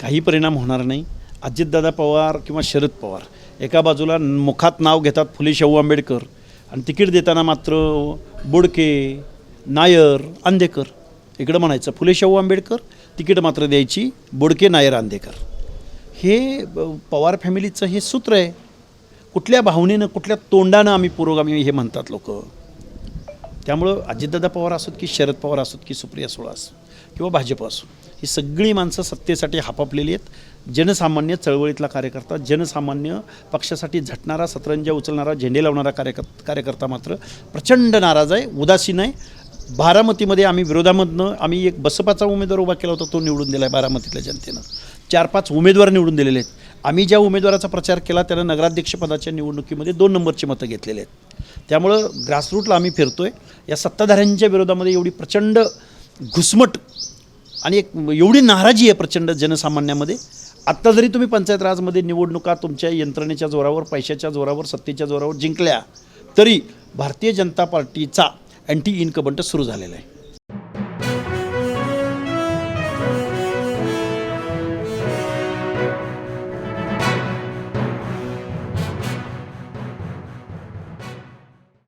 काही परिणाम होणार नाही. अजितदादा पवार किंवा शरद पवार एका बाजूला मुखात नाव घेतात फुले शाहू आंबेडकर आणि तिकीट देताना मात्र बोडके नायर आंदेकर इकडं म्हणायचं फुले शाहू आंबेडकर तिकीट मात्र द्यायची बोडके नायर आंदेकर. हे ब- पवार फॅमिलीचं हे सूत्र आहे. कुठल्या भावनेनं कुठल्या तोंडानं आम्ही पुरोगामी हे म्हणतात लोक? त्यामुळं अजितदादा पवार असोत की शरद पवार असोत की सुप्रिया सुळा असो किंवा भाजप असो ही सगळी माणसं सत्तेसाठी हापापलेली आहेत. जनसामान्य चळवळीतला कार्यकर्ता जनसामान्य पक्षासाठी झटणारा सतरंजा उचलणारा झेंडे लावणारा कार्यकर कार्यकर्ता मात्र प्रचंड नाराज आहे उदासीन आहे. बारामतीमध्ये आम्ही विरोधामधनं आम्ही एक बसपाचा उमेदवार उभा केला होता तो निवडून दिला आहे बारामतीतल्या जनतेनं. चार पाच उमेदवार निवडून दिलेले आहेत. आम्ही ज्या उमेदवाराचा प्रचार केला त्यानं नगराध्यक्षपदाच्या निवडणुकीमध्ये दोन नंबरची मतं घेतलेली आहेत. त्यामुळं ग्रासरूटला आम्ही फिरतो आहे या सत्ताधाऱ्यांच्या विरोधामध्ये एवढी प्रचंड घुसमट आणि एक एवढी नाराजी आहे प्रचंड जनसामान्यामध्ये. आत्ता जरी तुम्ही पंचायत राजमध्ये निवडणुका तुमच्या यंत्रणेच्या जोरावर पैशाच्या जोरावर सत्तेच्या जोरावर जिंकल्या तरी भारतीय जनता पार्टीचा अँटी इन्कबंट सुरू झालेला आहे.